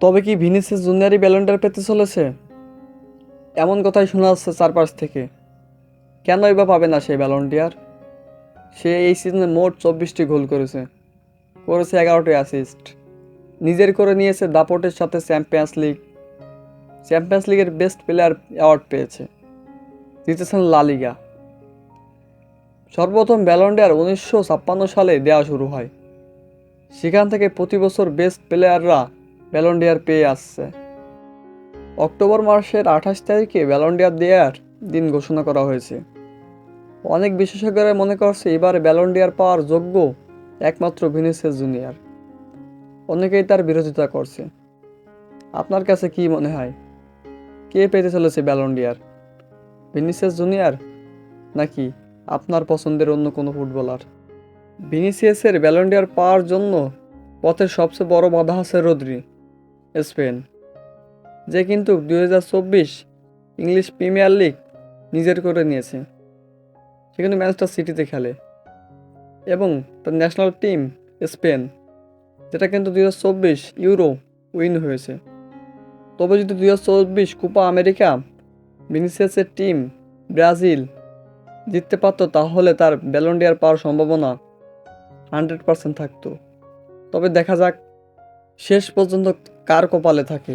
তবে কি ভিনিসিয়াস জুনিয়রই ব্যালন্ডার পেতে চলেছে? এমন কথাই শোনা যাচ্ছে চারপাশ থেকে। কেনই বা পাবে না সেই ব্যালন্ডিয়ার সে এই সিজনে মোট চব্বিশটি গোল করেছে। করেছে এগারোটি অ্যাসিস্ট নিজের করে নিয়েছে দাপটের সাথে চ্যাম্পিয়ন্স লিগ চ্যাম্পিয়ন্স লিগের বেস্ট প্লেয়ার অ্যাওয়ার্ড পেয়েছে। জিতেছেন লা লিগা সর্বপ্রথম ব্যালন্ডিয়ার উনিশশো ছাপ্পান্ন সালে দেওয়া শুরু হয়। সেখান থেকে প্রতি বছর বেস্ট প্লেয়াররা ব্যালন্ডিয়ার পেয়ে আসছে। অক্টোবর মাসের আঠাশ তারিখে ব্যালন্ডিয়ার দেওয়ার দিন ঘোষণা করা হয়েছে। অনেক বিশেষজ্ঞরা মনে করছে এবার ব্যালন্ডিয়ার পাওয়ার যোগ্য একমাত্র ভিনিসিয়াস জুনিয়র অনেকেই তার বিরোধিতা করছে। আপনার কাছে কি মনে হয়? কে পেতে চলেছে ব্যালন্ডিয়ার ভিনিসিয়াস জুনিয়র নাকি আপনার পছন্দের অন্য কোনো ফুটবলার? ভিনিসিয়াসের ব্যালন্ডিয়ার পাওয়ার জন্য পথের সবচেয়ে বড় বাধা আছে রদ্রি। স্পেন, যে কিন্তু দু হাজার চব্বিশ ইংলিশ প্রিমিয়ার লিগ নিজের করে নিয়েছে। সে কিন্তু ম্যানচেস্টার সিটিতে খেলে। এবং তার ন্যাশনাল টিম স্পেন, যেটা কিন্তু দু হাজার চব্বিশ ইউরো উইন হয়েছে। তবে যদি দুই কোপা আমেরিকা ভিনিসিয়াসের টিম ব্রাজিল জিততে পারতো, তাহলে তার ব্যালন্ডিয়ার পাওয়ার সম্ভাবনা হান্ড্রেড পার্সেন্ট থাকতো। তবে দেখা যাক শেষ পর্যন্ত কার কপালে থাকে?